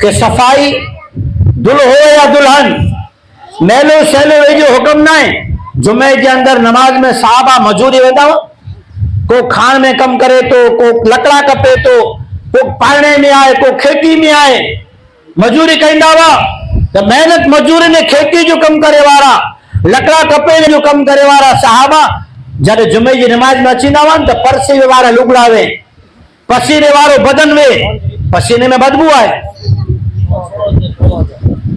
कि सफ़ाई दुल्हो या दुल्हन मेलो सेलो जो हुक्म ना है जुमे के अंदर नमाज़ में साहबा मजूरी वेंदा को खान में कम करे तो को लकड़ा कपे तो को पाणे में आए को खेती में आए मजूरी कहंदा हुआ त महिनत मजूरी ने खेती जो कम करे वारा लकड़ा कपे जो कम करे वारा साहबा जॾहिं जुमे जी नमाज़ में अचींदा हुआ त परसीने वारा लुगड़ा वे, पसीने वारो बदन वे, पसीने में बदबू आहे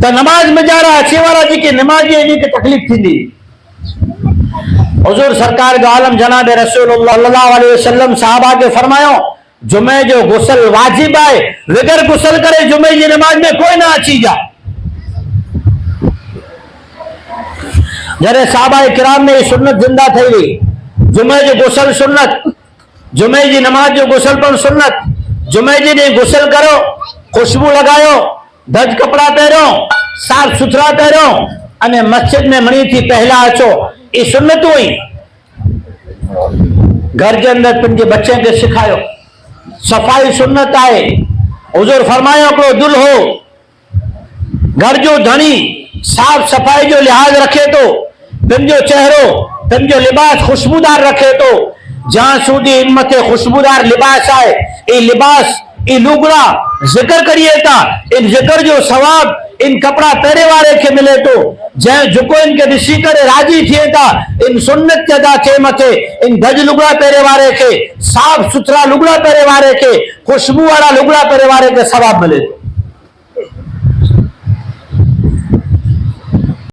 त नमाज़ में जा रहा अचे वारा जेके नमाज़ी आहिनि खे तकलीफ़ थींदी। हुजूर सरकार जो आलम जनाब वसल्लम साहबा के फरमायो जुमे जो गुसल वाजिब आहे बगैर गुसल करे जुमे जी नमाज़ में कोई ना अची जा। जॾहिं साहबा किराम में ई सुन्नत ज़िंदा થઈ वई जुमे जो गुसल सुन्नत, जुमे जी नमाज़ जो गुसल पण सुन्नत, जुमे जी ॾींहुं गुसल करो, खुशबू लॻायो धज कपिड़ा पहिरियो साफ़ सुथरा पहिरियो अने मस्जिद में मणी थी पहला अचो ई सुन्नतूं ई घर के अंदर पंहिंजे बच्चे खे सिखायो, सफ़ाई सुन्नत आहे हुजूर फरमायो हिकिड़ो दुल्हो घर जो धणी साफ़ सफ़ाई जो लिहाज़ रखे थो पंहिंजो चहिरो पंहिंजो लिबास खुशबूदार रखे थो जहाँ इन मथे खुशबूदार लिबास आहे ई लिबास, ई लुगड़ा ज़िक्र करिए था इन ज़िक्र जो सवाब, इन कपड़ा पहिरे वारे खे मिले तो जंहिं जेको इन खे ॾिसी करे राज़ी थिए था इन सुन्नत ते अदा थिए मथे, इन गज लुगड़ा पहिरे वारे खे साफ़ सुथरा लुगड़ा पहिरे वारे खे खुशबू वारा लुगड़ा पहिरे वारे खे सवाब मिले थो